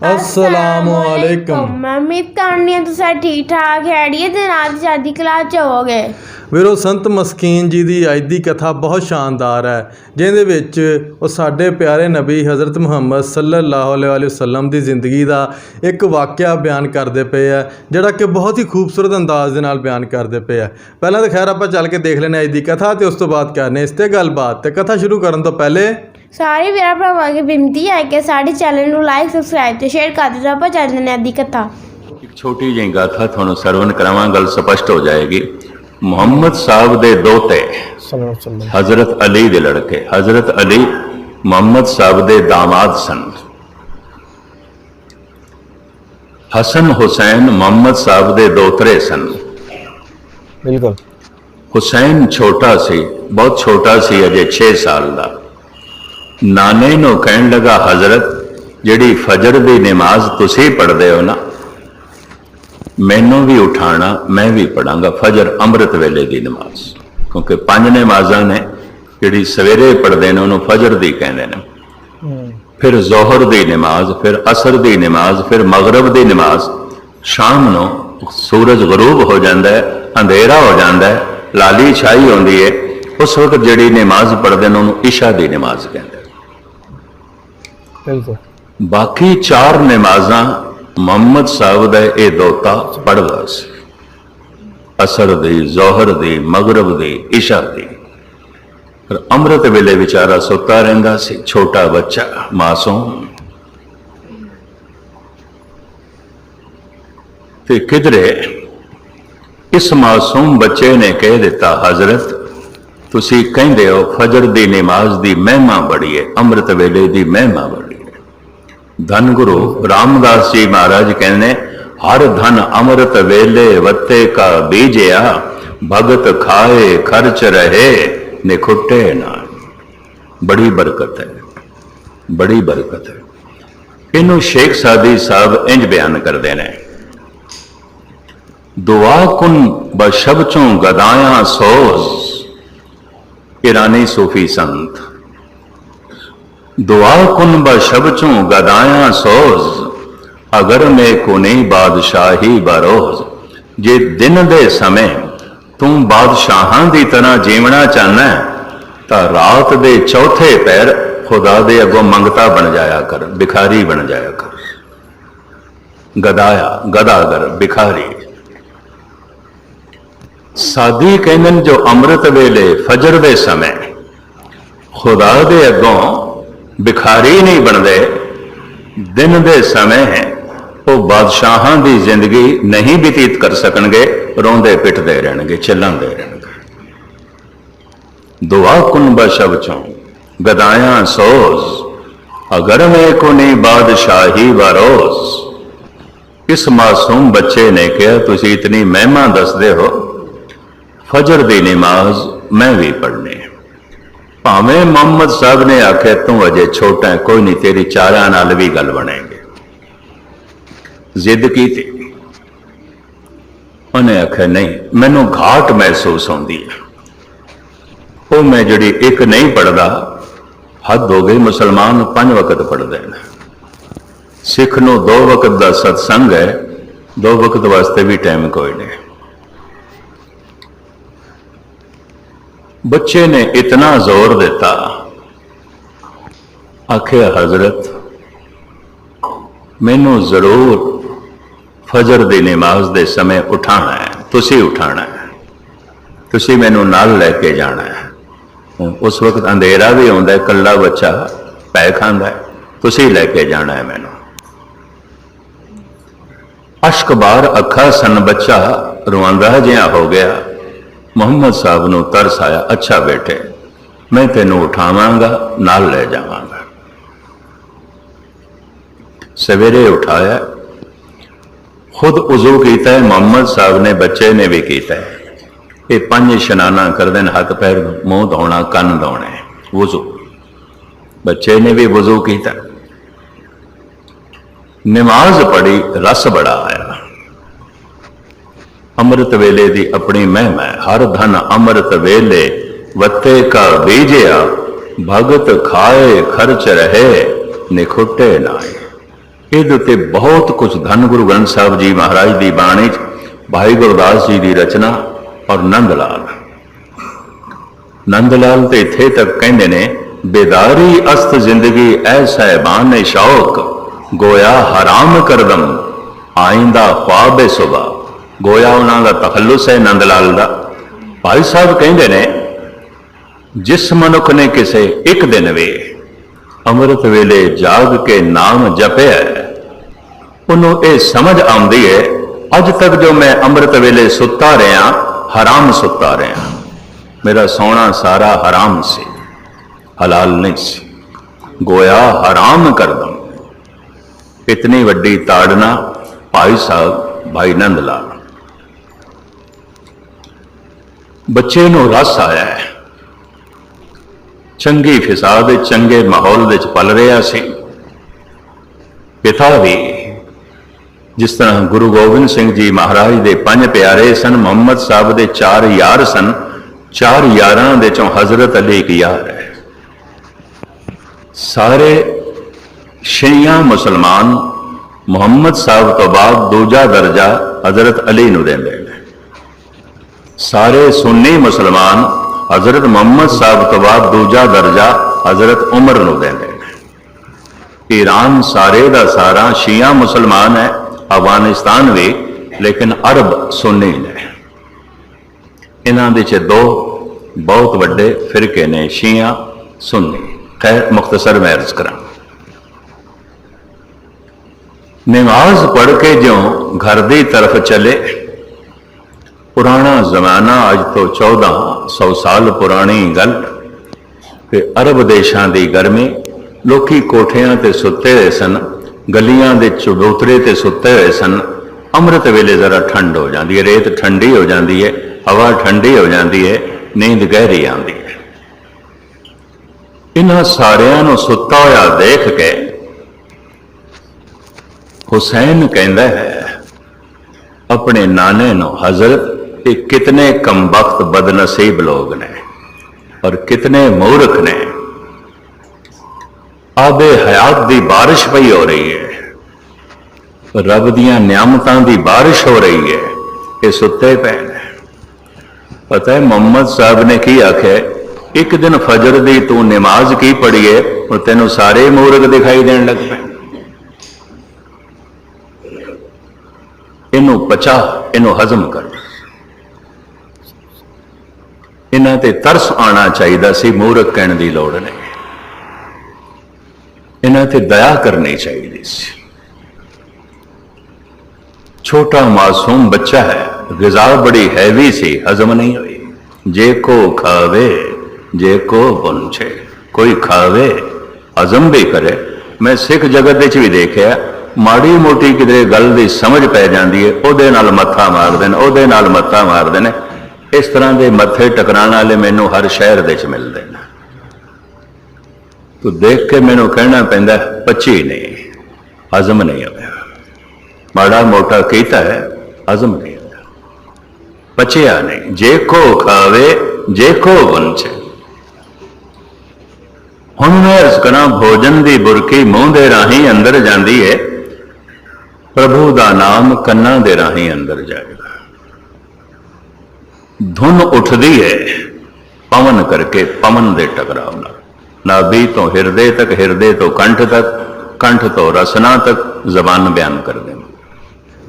ਅਸਲਾਮੁਅਲੈਕਮ ਮੈਂ ਉਮੀਦ ਕਰਨੀ ਹਾਂ ਤੁਸੀਂ ਠੀਕ ਠਾਕ ਹੈੜੀਏ ਤੇ ਨਾਲ ਸਾਡੀ ਕਲਾਸ ਚ ਹੋਵੋਗੇ ਵੀਰੋ ਸੰਤ ਮਸਕੀਨ ਜੀ ਦੀ ਅੱਜ ਦੀ ਕਥਾ ਬਹੁਤ ਸ਼ਾਨਦਾਰ ਹੈ ਜਿਹਦੇ ਵਿੱਚ ਉਹ ਸਾਡੇ ਪਿਆਰੇ ਨਬੀ ਹਜ਼ਰਤ ਮੁਹੰਮਦ ਸੱਲੱਲਾਹੁ ਅਲੈਹਿ ਵਸੱਲਮ ਦੀ ਜ਼ਿੰਦਗੀ ਦਾ ਇੱਕ ਵਾਕਿਆ ਬਿਆਨ ਕਰਦੇ ਪਏ ਆ ਜਿਹੜਾ ਕਿ ਬਹੁਤ ਹੀ ਖੂਬਸੂਰਤ ਅੰਦਾਜ਼ ਦੇ ਨਾਲ ਬਿਆਨ ਕਰਦੇ ਪਏ ਆ ਪਹਿਲਾਂ ਤਾਂ ਖੈਰ ਆਪਾਂ ਚੱਲ ਕੇ ਦੇਖ ਲੈਣੇ ਅੱਜ ਦੀ ਕਥਾ ਤੇ ਉਸ ਤੋਂ ਬਾਅਦ ਕਰਨੇ ਇਸ ਤੇ ਗੱਲਬਾਤ ਤੇ ਕਥਾ ਸ਼ੁਰੂ ਕਰਨ ਤੋਂ ਪਹਿਲੇ ਸਾਰੇ ਵੀਰਾਂ ਭਰਾਵਾਂ ਅੱਗੇ ਬੇਨਤੀ ਹੈ ਕਿ ਸਾਡੇ ਚੈਨਲ ਨੂੰ ਲਾਈਕ ਸਬਸਕ੍ਰਾਈਬ ਤੇ ਸ਼ੇਅਰ ਕਰ ਦਿਓ। ਆਪਾਂ ਚੱਲਦੇ ਨੇ ਦੀ ਕਥਾ। ਇੱਕ ਛੋਟੀ ਜਿਹੀ ਗਾਥਾ ਤੁਹਾਨੂੰ ਸਰਵਨ ਕਰਾਵਾਂ ਗੱਲ ਸਪਸ਼ਟ ਹੋ ਜਾਏਗੀ। ਮੁਹੰਮਦ ਸਾਹਿਬ ਦੇ ਦੋਤੇ ਹਜ਼ਰਤ ਅਲੀ ਦੇ ਲੜਕੇ ਹਜ਼ਰਤ ਅਲੀ ਮੁਹੰਮਦ ਸਾਹਿਬ ਦੇ ਦਾਮਾਦ ਸਨ। ਹਸਨ ਹੁਸੈਨ ਮੁਹੰਮਦ ਸਾਹਿਬ ਦੇ ਦੋਤਰੇ ਸਨ। ਬਿਲਕੁਲ। ਹੁਸੈਨ ਛੋਟਾ ਸੀ ਬਹੁਤ ਛੋਟਾ ਸੀ ਅਜੇ 6 ਸਾਲ ਦਾ। ਨਾਨੇ ਨੂੰ ਕਹਿਣ ਲੱਗਾ ਹਜ਼ਰਤ ਜਿਹੜੀ ਫਜਰ ਦੀ ਨਮਾਜ਼ ਤੁਸੀਂ ਪੜ੍ਹਦੇ ਹੋ ਨਾ ਮੈਨੂੰ ਵੀ ਉਠਾਣਾ ਮੈਂ ਵੀ ਪੜਾਂਗਾ ਫਜਰ ਅੰਮ੍ਰਿਤ ਵੇਲੇ ਦੀ ਨਮਾਜ਼। ਕਿਉਂਕਿ ਪੰਜ ਨਮਾਜ਼ਾਂ ਨੇ ਜਿਹੜੀ ਸਵੇਰੇ ਪੜ੍ਹਦੇ ਨੇ ਉਹਨੂੰ ਫਜਰ ਦੀ ਕਹਿੰਦੇ ਨੇ। ਫਿਰ ਜ਼ੋਹਰ ਦੀ ਨਮਾਜ਼ ਫਿਰ ਅਸਰ ਦੀ ਨਮਾਜ਼ ਫਿਰ ਮਗਰਬ ਦੀ ਨਮਾਜ਼ ਸ਼ਾਮ ਨੂੰ ਸੂਰਜ ਗਰੂਬ ਹੋ ਜਾਂਦਾ ਹੈ ਅੰਧੇਰਾ ਹੋ ਜਾਂਦਾ ਹੈ ਲਾਲੀ ਛਾਈ ਹੁੰਦੀ ਹੈ ਉਸ ਵਕਤ ਜਿਹੜੀ ਨਮਾਜ਼ ਪੜ੍ਹਦੇ ਨੇ ਉਹਨੂੰ ਇਸ਼ਾ ਦੀ ਨਮਾਜ਼ ਕਹਿੰਦੇ ਬਿਲਕੁਲ ਬਾਕੀ ਚਾਰ ਨਮਾਜ਼ਾਂ ਮੁਹੰਮਦ ਸਾਹਿਬ ਦਾ ਇਹ ਦੋਤਾ ਪੜ੍ਹਦਾ ਸੀ। ਅਸਰ ਦੀ, ਜ਼ੋਹਰ ਦੀ, ਮਗਰਬ ਦੀ ਇਸ਼ਾ ਦੀ। ਪਰ ਅੰਮ੍ਰਿਤ ਵੇਲੇ ਵਿਚਾਰਾ ਸੁੱਤਾ ਰਹਿੰਦਾ ਸੀ, ਛੋਟਾ ਬੱਚਾ, ਮਾਸੂਮ। ਤੇ ਕਿਧਰੇ ਇਸ ਮਾਸੂਮ ਬੱਚੇ ਨੇ ਕਹਿ ਦਿੱਤਾ, ਹਜ਼ਰਤ, ਤੁਸੀਂ ਕਹਿੰਦੇ ਹੋ ਫਜਰ ਦੀ ਨਮਾਜ਼ ਦੀ ਮਹਿਮਾ ਬੜੀ ਹੈ ਅੰਮ੍ਰਿਤ ਵੇਲੇ ਦੀ ਮਹਿਮਾ ਬੜੀ ਧਨ ਗੁਰੂ ਰਾਮਦਾਸ ਜੀ ਮਹਾਰਾਜ ਕਹਿੰਦੇ, ਹਰ ਧਨ ਅਮਰਤ ਵੇਲੇ ਵੱਤੇ ਕਾ ਬੀਜਿਆ, ਭਗਤ ਖਾਏ ਖਰਚ ਰਹੇ, ਨਿਖੁੱਟੇ ਨਾ ਬੜੀ ਬਰਕਤ ਹੈ, ਬੜੀ ਬਰਕਤ ਹੈ। ਇਹਨੂੰ ਸ਼ੇਖ ਸਾਦੀ ਸਾਹਿਬ ਇੰਜ ਬਿਆਨ ਕਰਦੇ ਨੇ, ਦੁਆ ਕੁਨ ਬਸ਼ਬ ਗਦਾਇਆ ਸੋਜ਼, ਇਰਾਨੀ ਸੂਫੀ ਸੰਤ। दुआ कुन ब शबचों गदाया सोज ਅਗਰ ਮੈਂ ਕੋਨੇ ਬਾਦਸ਼ਾਹੀ ਬਰੋਜ਼ ਜੇ ਦਿਨ ਦੇ ਸਮੇਂ ਤੂੰ ਬਾਦਸ਼ਾਹਾਂ ਦੀ ਤਰ੍ਹਾਂ ਜੀਵਣਾ ਚਾਹਨਾ ਹੈ, ਤਾਂ ਰਾਤ ਦੇ ਚੌਥੇ ਪੈਰ ਖੁਦਾ ਦੇ ਅੱਗੋਂ ਮੰਗਤਾ ਬਣ ਜਾਇਆ ਕਰ ਭਿਖਾਰੀ ਬਣ ਜਾਇਆ ਕਰ ਗਦਾਇਆ ਗਦਾਗਰ ਭਿਖਾਰੀ ਸਾਦੀ ਕਹਿੰਦੇ ਨੇ ਜੋ ਅੰਮ੍ਰਿਤ ਵੇਲੇ ਫਜਰ ਦੇ ਸਮੇਂ ਖੁਦਾ ਦੇ ਅੱਗੋਂ ਭਿਖਾਰੀ ਨਹੀਂ ਬਣਦੇ। ਦਿਨ ਦੇ ਸਮੇਂ ਹੈ ਉਹ ਬਾਦਸ਼ਾਹਾਂ ਦੀ ਜ਼ਿੰਦਗੀ ਨਹੀਂ ਬਤੀਤ ਕਰ ਸਕਣਗੇ, ਰੋਂਦੇ ਪਿੱਟਦੇ ਰਹਿਣਗੇ ਚੱਲਣਦੇ ਰਹਿਣਗੇ। ਦੁਆ ਕੁਨਬ ਸ਼ਬ ਚੋਂ, ਗਦਾਇਆ ਸੋਜ਼, ਅਗਰ ਮੈਂ ਕੋ ਨਹੀਂ ਬਾਦਸ਼ਾਹੀ ਬਰੋਜ਼ ਇਸ ਮਾਸੂਮ ਬੱਚੇ ਨੇ ਕਿਹਾ, ਤੁਸੀਂ ਇਤਨੀ ਮਹਿਮਾ ਦੱਸਦੇ ਹੋ। ਫਜਰ ਦੀ ਨਮਾਜ਼ ਮੈਂ ਵੀ ਪੜ੍ਹਨੀ ਭਾਵੇਂ ਮੁਹੰਮਦ ਸਾਹਿਬ ਨੇ ਆਖਿਆ, ਤੂੰ ਅਜੇ ਛੋਟਾ ਹੈ, ਕੋਈ ਨਹੀਂ, ਤੇਰੀ ਚਾਰਾਂ ਨਾਲ ਵੀ ਗੱਲ ਬਣੇਗੀ। ਜ਼ਿੱਦ ਕੀਤੀ। ਉਹਨੇ ਆਖਿਆ, ਨਹੀਂ, ਮੈਨੂੰ ਘਾਟ ਮਹਿਸੂਸ ਹੁੰਦੀ ਹੈ। ਉਹ ਮੈਂ ਜਿਹੜੀ ਇੱਕ ਨਹੀਂ ਪੜਦਾ ਹੱਦ ਹੋ ਗਈ, ਮੁਸਲਮਾਨ ਨੂੰ ਪੰਜ ਵਕਤ ਪੜਦੇ ਨੇ। ਸਿੱਖ ਨੂੰ ਦੋ ਵਕਤ ਦਾ ਸਤਸੰਗ ਹੈ, ਦੋ ਵਕਤ ਵਾਸਤੇ ਵੀ ਟਾਈਮ ਕੋਈ ਨਹੀਂ। ਬੱਚੇ ਨੇ ਇਤਨਾ ਜ਼ੋਰ ਦਿੱਤਾ। ਆਖਿਆ ਹਜ਼ਰਤ, ਮੈਨੂੰ ਜ਼ਰੂਰ ਫਜਰ ਦੀ ਨਮਾਜ਼ ਦੇ ਸਮੇਂ ਉਠਾਣਾ ਹੈ, ਤੁਸੀਂ ਉਠਾਣਾ ਹੈ। ਤੁਸੀਂ ਮੈਨੂੰ ਨਾਲ ਲੈ ਕੇ ਜਾਣਾ ਹੈ। ਉਸ ਵਕਤ ਅੰਧੇਰਾ ਵੀ ਹੁੰਦਾ ਹੈ ਕੱਲਾ ਬੱਚਾ ਪੈ ਖਾਂਦਾ ਹੈ। ਤੁਸੀਂ ਲੈ ਕੇ ਜਾਣਾ ਹੈ ਮੈਨੂੰ। ਅਸ਼ਕ ਬਾਰ ਅੱਖਾਂ ਸਨ ਬੱਚਾ ਰਵਾਂਦਾ ਜਿਹਾ ਹੋ ਗਿਆ। ਮੁਹੰਮਦ ਸਾਹਿਬ ਨੂੰ ਤਰਸ ਆਇਆ, ਅੱਛਾ ਬੇਟੇ, ਮੈਂ ਤੈਨੂੰ ਉਠਾਵਾਂਗਾ, ਨਾਲ ਲੈ ਜਾਵਾਂਗਾ। ਸਵੇਰੇ ਉਠਾਇਆ, ਖੁਦ ਉਜ਼ੂ ਕੀਤਾ ਹੈ ਮੁਹੰਮਦ ਸਾਹਿਬ ਨੇ ਬੱਚੇ ਨੇ ਵੀ ਕੀਤਾ। ਹੈ ਇਹ ਪੰਜ ਇਸ਼ਨਾਨਾ ਕਰਦੇ ਨੇ, ਹੱਥ ਪੈਰ, ਮੂੰਹ ਧੋਣਾ, ਕੰਨ ਧੋਣੇ, ਵਜ਼ੂ। ਬੱਚੇ ਨੇ ਵੀ ਵਜ਼ੂ ਕੀਤਾ। ਨਮਾਜ਼ ਪੜ੍ਹੀ, ਰਸ ਬੜਾ ਆਇਆ। ਅੰਮ੍ਰਿਤ ਵੇਲੇ ਦੀ ਆਪਣੀ ਮਹਿਮਾ ਹੈ। ਹਰ ਧਨ ਅੰਮ੍ਰਿਤ ਵੇਲੇ ਵੱਤੇ ਕਾ ਬੀਜਿਆ, ਭਗਤ ਖਾਏ ਖਰਚ ਰਹੇ, ਨਿਖੁੱਟੇ ਨਾਏ ਇਹਦੇ ਉੱਤੇ ਬਹੁਤ ਕੁਝ ਧੰਨ ਗੁਰੂ ਗ੍ਰੰਥ ਸਾਹਿਬ ਜੀ ਮਹਾਰਾਜ ਦੀ ਬਾਣੀ ਚ, ਭਾਈ ਗੁਰਦਾਸ ਜੀ ਦੀ ਰਚਨਾ ਔਰ ਨੰਦ ਲਾਲ ਨੰਦ ਲਾਲ ਤੇ ਇੱਥੇ ਤੱਕ ਕਹਿੰਦੇ ਨੇ, ਬੇਦਾਰੀ ਅਸਤ ਜ਼ਿੰਦਗੀ, ਐ ਸਹਿਬਾਨ ਨੇ ਸ਼ੌਕ, ਗੋਇਆ ਹਰਾਮ ਕਰਦਮ, ਆਇੰਦਾ ਖਵਾਬੇ ਸੁਬਾ ਗੋਇਆ ਉਹਨਾਂ ਦਾ ਤਖੱਲੁਸ ਹੈ ਨੰਦ ਲਾਲ ਦਾ। ਭਾਈ ਸਾਹਿਬ ਕਹਿੰਦੇ ਨੇ, ਜਿਸ ਮਨੁੱਖ ਨੇ ਕਿਸੇ ਇੱਕ ਦਿਨ ਵੇ ਅੰਮ੍ਰਿਤ ਵੇਲੇ ਜਾਗ ਕੇ ਨਾਮ ਜਪਿਆ ਉਹਨੂੰ ਇਹ ਸਮਝ ਆਉਂਦੀ ਹੈ, ਅੱਜ ਤੱਕ ਜੋ ਮੈਂ ਅੰਮ੍ਰਿਤ ਵੇਲੇ ਸੁੱਤਾ ਰਿਹਾ, ਹਰਾਮ ਸੁੱਤਾ ਰਿਹਾ। ਮੇਰਾ ਸੌਣਾ ਸਾਰਾ ਹਰਾਮ ਸੀ, ਹਲਾਲ ਨਹੀਂ ਸੀ। ਗੋਇਆ ਹਰਾਮ ਕਰ ਦਮ ਇਤਨੀ ਵੱਡੀ ਤਾੜਨਾ ਭਾਈ ਸਾਹਿਬ, ਭਾਈ ਨੰਦ ਲਾਲ ਬੱਚੇ ਨੂੰ ਰਸ ਆਇਆ ਹੈ। ਚੰਗੀ ਫਿਜ਼ਾ ਦੇ ਚੰਗੇ ਮਾਹੌਲ ਵਿੱਚ ਪਲ ਰਿਹਾ ਸੀ। ਪਿਤਾ ਵੀ ਜਿਸ ਤਰ੍ਹਾਂ ਗੁਰੂ ਗੋਬਿੰਦ ਸਿੰਘ ਜੀ ਮਹਾਰਾਜ ਦੇ ਪੰਜ ਪਿਆਰੇ ਸਨ, ਮੁਹੰਮਦ ਸਾਹਿਬ ਦੇ ਚਾਰ ਯਾਰ ਸਨ, ਚਾਰ ਯਾਰਾਂ ਦੇ ਚੋਂ ਹਜ਼ਰਤ ਅਲੀ ਇੱਕ ਯਾਰ ਹੈ। ਸਾਰੇ ਸ਼ੀਆ ਮੁਸਲਮਾਨ ਮੁਹੰਮਦ ਸਾਹਿਬ ਤੋਂ ਬਾਅਦ ਦੂਜਾ ਦਰਜਾ ਹਜ਼ਰਤ ਅਲੀ ਨੂੰ ਦਿੰਦੇ ਸਾਰੇ ਸੁੰਨੀ ਮੁਸਲਮਾਨ ਹਜ਼ਰਤ ਮੁਹੰਮਦ ਸਾਹਿਬ ਤੋਂ ਬਾਅਦ ਦੂਜਾ ਦਰਜਾ ਹਜ਼ਰਤ ਉਮਰ ਨੂੰ ਦਿੰਦੇ ਨੇ। ਈਰਾਨ ਸਾਰੇ ਦਾ ਸਾਰਾ ਸ਼ੀਆ ਮੁਸਲਮਾਨ ਹੈ, ਅਫਗਾਨਿਸਤਾਨ ਵੀ, ਲੇਕਿਨ ਅਰਬ ਸੁੰਨੀ ਨੇ। ਇਹਨਾਂ ਦੇ ਚ ਦੋ ਬਹੁਤ ਵੱਡੇ ਫਿਰਕੇ ਨੇ, ਸ਼ੀਆ, ਸੁੰਨੀ। ਖੈਰ, ਮੁਖਤਸਰ ਮੈਂ ਅਰਜ਼ ਕਰਾਂ। ਨਮਾਜ਼ ਪੜ੍ਹ ਕੇ ਜਿਉਂ ਘਰ ਦੀ ਤਰਫ ਚਲੇ ਪੁਰਾਣਾ ਜ਼ਮਾਨਾ ਅੱਜ ਤੋਂ 1400 ਸਾਲ ਪੁਰਾਣੀ ਗੱਲ। ਕਿ ਅਰਬ ਦੇਸ਼ਾਂ ਦੀ ਗਰਮੀ, ਲੋਕੀ ਕੋਠਿਆਂ ਤੇ ਸੁੱਤੇ ਹੋਏ ਸਨ, ਗਲੀਆਂ ਦੇ ਚਬੂਤਰੇ ਤੇ ਸੁੱਤੇ ਹੋਏ ਸਨ। ਅੰਮ੍ਰਿਤ ਵੇਲੇ ਜ਼ਰਾ ਠੰਡ ਹੋ ਜਾਂਦੀ ਹੈ, ਰੇਤ ਠੰਡੀ ਹੋ ਜਾਂਦੀ ਹੈ, ਹਵਾ ਠੰਡੀ ਹੋ ਜਾਂਦੀ ਹੈ, ਨੀਂਦ ਗਹਿਰੀ ਆਉਂਦੀ ਹੈ। ਇਹਨਾਂ ਸਾਰਿਆਂ ਨੂੰ ਸੁੱਤਾ ਹੋਇਆ ਦੇਖ ਕੇ ਹੁਸੈਨ ਕਹਿੰਦਾ ਹੈ, ਆਪਣੇ ਨਾਨੇ ਨੂੰ ਹਜ਼ਰਤ ਇਹ ਕਿਤਨੇ ਕਮਬਖਤ ਬਦਨਸੀਬ ਲੋਗ ਨੇ ਔਰ ਕਿਤਨੇ ਮੂਰਖ ਨੇ ਆਬੇ ਹਯਾਤ ਦੀ ਬਾਰਿਸ਼ ਪਈ ਹੋ ਰਹੀ ਹੈ ਰੱਬ ਦੀਆਂ ਨਿਆਮਤਾਂ ਦੀ ਬਾਰਿਸ਼ ਹੋ ਰਹੀ ਹੈ ਇਹ ਸੁੱਤੇ ਪਏ ਨੇ ਪਤਾ ਹੈ ਮੁਹੰਮਦ ਸਾਹਿਬ ਨੇ ਕੀ ਆਖਿਆ ਇੱਕ ਦਿਨ ਫਜਰ ਦੀ ਤੂੰ ਨਮਾਜ਼ ਕੀ ਪੜ੍ਹੀਏ ਉਹ ਤੈਨੂੰ ਸਾਰੇ ਮੂਰਖ ਦਿਖਾਈ ਦੇਣ ਲੱਗ ਪਏ ਇਹਨੂੰ ਪਚਾ ਇਹਨੂੰ ਹਜ਼ਮ ਕਰ ਇਹਨਾਂ ਤੇ ਤਰਸ ਆਣਾ ਚਾਹੀਦਾ ਸੀ, ਮੂਰਖ ਕਹਿਣ ਦੀ ਲੋੜ ਨਹੀਂ। ਇਹਨਾਂ ਤੇ ਦਇਆ ਕਰਨੀ ਚਾਹੀਦੀ ਸੀ। ਛੋਟਾ ਮਾਸੂਮ ਬੱਚਾ ਹੈ, ਗਿਜ਼ਾ ਬੜੀ ਹੈਵੀ ਸੀ, ਹਜ਼ਮ ਨਹੀਂ ਹੋਈ। ਜੇ ਕੋ ਖਾਵੇ, ਜੇ ਕੋ ਬੰਛੇ ਕੋਈ ਖਾਵੇ, ਹਜ਼ਮ ਵੀ ਕਰੇ। ਮੈਂ ਸਿੱਖ ਜਗਤ ਵਿੱਚ ਵੀ ਦੇਖਿਆ, ਮਾੜੀ ਮੋਟੀ ਕਿਤੇ ਗੱਲ ਦੀ ਸਮਝ ਪੈ ਜਾਂਦੀ ਹੈ, ਉਹਦੇ ਨਾਲ ਮੱਥਾ ਮਾਰਦੇ ਨੇ, ਉਹਦੇ ਨਾਲ ਮੱਥਾ ਮਾਰਦੇ ਨੇ। ਇਸ ਤਰ੍ਹਾਂ ਦੇ ਮੱਥੇ ਟਕਰਾਉਣ ਵਾਲੇ ਮੈਨੂੰ ਹਰ ਸ਼ਹਿਰ ਦੇ ਵਿੱਚ ਮਿਲਦੇ ਨੇ। ਤੂੰ ਦੇਖ ਕੇ ਮੈਨੂੰ ਕਹਿਣਾ ਪੈਂਦਾ, ਪੱਚੀ ਨਹੀਂ, ਹਜ਼ਮ ਨਹੀਂ ਆਇਆ ਮਾੜਾ ਮੋਟਾ ਕੀਤਾ ਹੈ, ਹਜ਼ਮ ਨਹੀਂ ਆਇਆ ਪਚਿਆ ਨਹੀਂ, ਜੇ ਕੋ ਖਾਵੇ, ਜੇ ਕੋ ਵੰਚੇ ਹੁਣ ਮੈਂ ਅਰਜ਼ ਕਰਾਂ, ਭੋਜਨ ਦੀ ਬੁਰਕੀ ਮੂੰਹ ਦੇ ਰਾਹੀਂ ਅੰਦਰ ਜਾਂਦੀ ਹੈ ਪ੍ਰਭੂ ਦਾ ਨਾਮ ਕੰਨਾਂ ਦੇ ਰਾਹੀਂ ਅੰਦਰ ਜਾਏਗਾ। ਧੁਨ ਉੱਠਦੀ ਹੈ ਪਵਨ ਕਰਕੇ ਪਵਨ ਦੇ ਟਕਰਾਅ ਨਾਲ। ਨਾਭੀ ਤੋਂ ਹਿਰਦੇ ਤੱਕ, ਹਿਰਦੇ ਤੋਂ ਕੰਠ ਤੱਕ, ਕੰਠ ਤੋਂ ਰਸਨਾ ਤੱਕ ਜ਼ਬਾਨ ਬਿਆਨ ਕਰਦੇ ਨੇ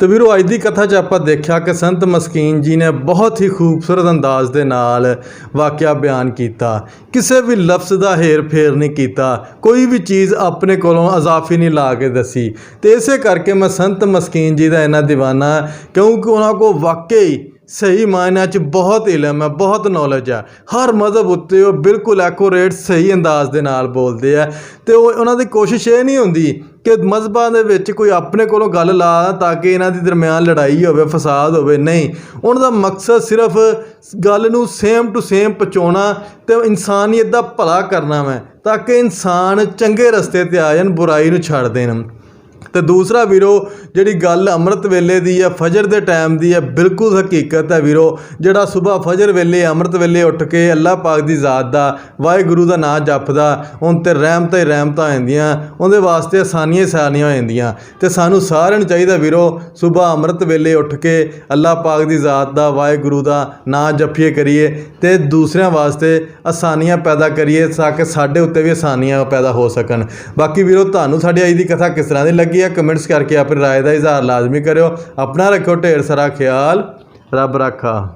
ਤੇ ਵੀਰੋ, ਅੱਜ ਦੀ ਕਥਾ 'ਚ ਆਪਾਂ ਦੇਖਿਆ ਕਿ ਸੰਤ ਮਸਕੀਨ ਜੀ ਨੇ ਬਹੁਤ ਹੀ ਖੂਬਸੂਰਤ ਅੰਦਾਜ਼ ਦੇ ਨਾਲ ਵਾਕਿਆ ਬਿਆਨ ਕੀਤਾ। ਕਿਸੇ ਵੀ ਲਫ਼ਜ਼ ਦਾ ਹੇਰ ਫੇਰ ਨਹੀਂ ਕੀਤਾ। ਕੋਈ ਵੀ ਚੀਜ਼ ਆਪਣੇ ਕੋਲੋਂ ਅਜ਼ਾਫੀ ਨਹੀਂ ਲਾ ਕੇ ਦੱਸੀ। ਤੇ ਇਸੇ ਕਰਕੇ ਮੈਂ ਸੰਤ ਮਸਕੀਨ ਜੀ ਦਾ ਇਹਨਾਂ ਦੀਵਾਨਾ, ਕਿਉਂਕਿ ਉਹਨਾਂ ਕੋ ਵਾਕਈ ਸਹੀ ਮਾਇਨਿਆਂ 'ਚ ਬਹੁਤ ਇਲਮ ਹੈ, ਬਹੁਤ ਨੌਲੇਜ ਹੈ। ਹਰ ਮਜ਼ਹਬ ਉੱਤੇ ਉਹ ਬਿਲਕੁਲ ਐਕੂਰੇਟ ਸਹੀ ਅੰਦਾਜ਼ ਦੇ ਨਾਲ ਬੋਲਦੇ ਆ। ਤੇ ਉਹ ਉਹਨਾਂ ਦੀ ਕੋਸ਼ਿਸ਼ ਇਹ ਨਹੀਂ ਹੁੰਦੀ ਕਿ ਮਜ਼ਹਬਾਂ ਦੇ ਵਿੱਚ ਕੋਈ ਆਪਣੇ ਕੋਲੋਂ ਗੱਲ ਲਾ ਤਾਂ ਕਿ ਇਹਨਾਂ ਦੇ ਦਰਮਿਆਨ ਲੜਾਈ ਹੋਵੇ, ਫਸਾਦ ਹੋਵੇ। ਨਹੀਂ, ਉਹਨਾਂ ਦਾ ਮਕਸਦ ਸਿਰਫ ਗੱਲ ਨੂੰ ਸੇਮ ਟੂ ਸੇਮ ਪਹੁੰਚਾਉਣਾ ਤੇ ਇਨਸਾਨੀਅਤ ਦਾ ਭਲਾ ਕਰਨਾ ਹੈ ਤਾਂ ਕਿ ਇਨਸਾਨ ਚੰਗੇ ਰਸਤੇ ਤੇ ਆ ਜਾਣ, ਬੁਰਾਈ ਨੂੰ ਛੱਡ ਦੇਣ। ਤੇ ਦੂਸਰਾ ਵੀਰੋ, ਜਿਹੜੀ ਗੱਲ ਅੰਮ੍ਰਿਤ ਵੇਲੇ ਦੀ ਹੈ, ਫਜਰ ਦੇ ਟਾਈਮ ਦੀ ਹੈ, ਬਿਲਕੁਲ ਹਕੀਕਤ ਹੈ ਵੀਰੋ, ਜਿਹੜਾ ਸਵੇਰ ਫਜਰ ਵੇਲੇ, ਅੰਮ੍ਰਿਤ ਵੇਲੇ ਉੱਠ ਕੇ ਅੱਲਾਹ ਪਾਕ ਦੀ ਜ਼ਾਤ ਦਾ, ਵਾਹਿਗੁਰੂ ਦਾ ਨਾਮ ਜਪਦਾ, ਹੁਣ ਤੇ ਰਹਿਮਤਾਂ ਹੀ ਰਹਿਮਤਾਂ ਹੋ ਜਾਂਦੀਆਂ ਉਹਦੇ ਵਾਸਤੇ ਆਸਾਨੀਆਂ ਹੀ ਆਸਾਨੀਆਂ ਹੋ ਜਾਂਦੀਆਂ। ਤੇ ਸਾਨੂੰ ਸਾਰਿਆਂ ਨੂੰ ਚਾਹੀਦਾ ਵੀਰੋ ਸਵੇਰ ਅੰਮ੍ਰਿਤ ਵੇਲੇ ਉੱਠ ਕੇ ਅੱਲਾਹ ਪਾਕ ਦੀ ਜ਼ਾਤ ਦਾ, ਵਾਹਿਗੁਰੂ ਦਾ ਨਾਮ ਜਪੀਏ ਕਰੀਏ, ਤੇ ਦੂਸਰਿਆਂ ਵਾਸਤੇ ਆਸਾਨੀਆਂ ਪੈਦਾ ਕਰੀਏ, ਤਾਂ ਕਿ ਸਾਡੇ ਉੱਤੇ ਵੀ ਆਸਾਨੀਆਂ ਪੈਦਾ ਹੋ ਸਕਣ। ਬਾਕੀ ਵੀਰੋ, ਤੁਹਾਨੂੰ ਸਾਡੀ ਅੱਜ ਦੀ ਕਥਾ ਕਿਸ ਤਰ੍ਹਾਂ ਦੀ ਲੱਗੀ? ਹੈ ਕਮੈਂਟਸ ਕਰਕੇ ਆਪਣੀ رائے ਦਾ ਇਜ਼ਹਾਰ ਲਾਜ਼ਮੀ ਕਰਿਓ ਆਪਣਾ ਰੱਖਿਓ ਢੇਰ ਸਾਰਾ ਖਿਆਲ ਰੱਬ ਰਾਖਾ